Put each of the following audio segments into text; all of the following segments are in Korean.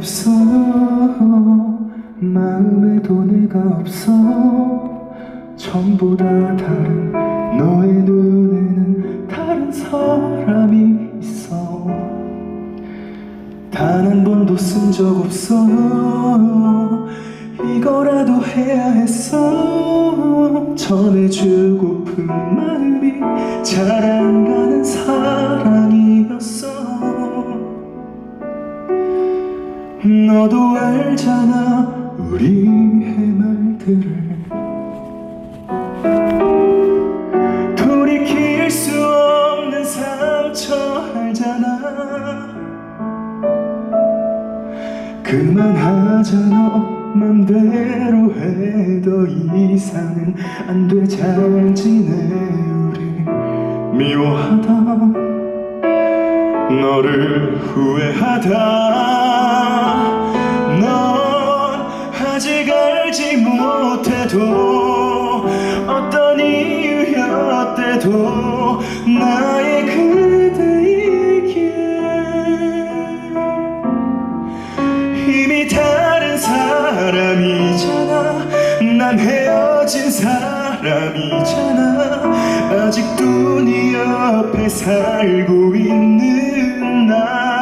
없어. 마음에도 내가 없어. 전부 다 다른 너의 눈에는 다른 사람이 있어. 단 한 번도 쓴 적 없어. 이거라도 해야 했어. 전해주고픈 맘대로 해도 이상은 안돼 잘 지내 우리. 미워하다. 너를 후회하다. 넌 아직 알지 못해도 어떤 이유였대도 나 헤어진 사람이잖아. 아직도 네 옆에 살고 있는 나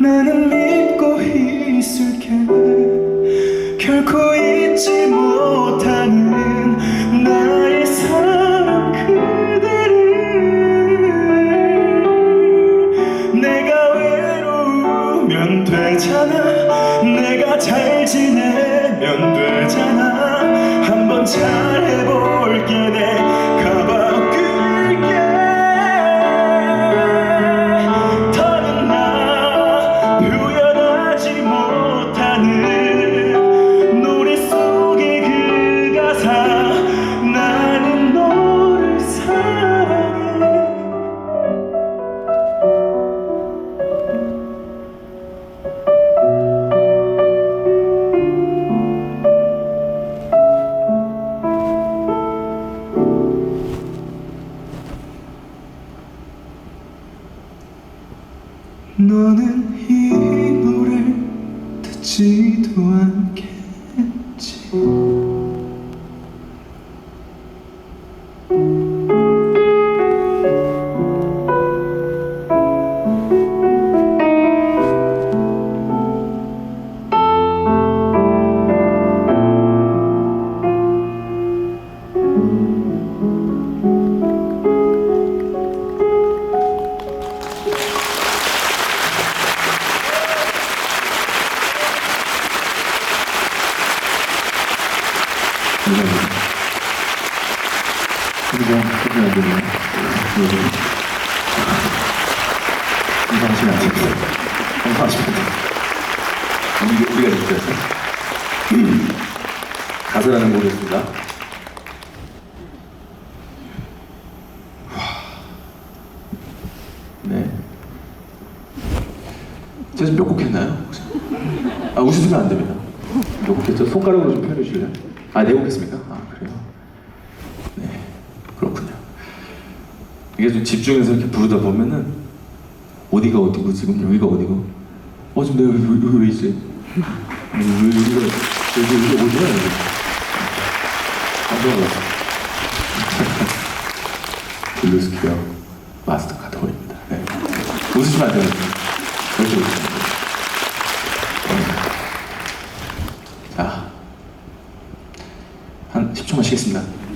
나는 믿고 있을게. 결코 잊지 못하는 나의 사랑 그대를. 내가 외로우면 되잖아. 내가 잘 지내면 되잖아. 한번 잘해볼게. 내 너는 이 노래 듣지도 않겠 그리고 그게 안 되네요. 건강하시면 안 됩니다. 건강하시면 됩니다. 우리, 우리가 느껴서 가사라는 모르겠습니다. 네. 제가 좀 뾰곡했나요? 혹시? 아, 웃으시면 안 됩니다. 뾰곡했죠? 손가락으로 좀 표현해 주실래요? 아, 내곡했습니까? 아, 그래요? 네, 그렇군요. 이게 좀 집중해서 이렇게 부르다 보면은 어디가 어디고 지금 여기가 어디고 어, 지금 내가 여기, 여기 왜 있지? 왜, 왜, 여기가, 여기, 여기가 어디야? 깜짝 놀랐어. 블루스퀘어 마스터카드 홀입니다. 네. 웃으시면 안 돼요. 절대 웃으시면. 네. 자, 한 10초만 쉬겠습니다.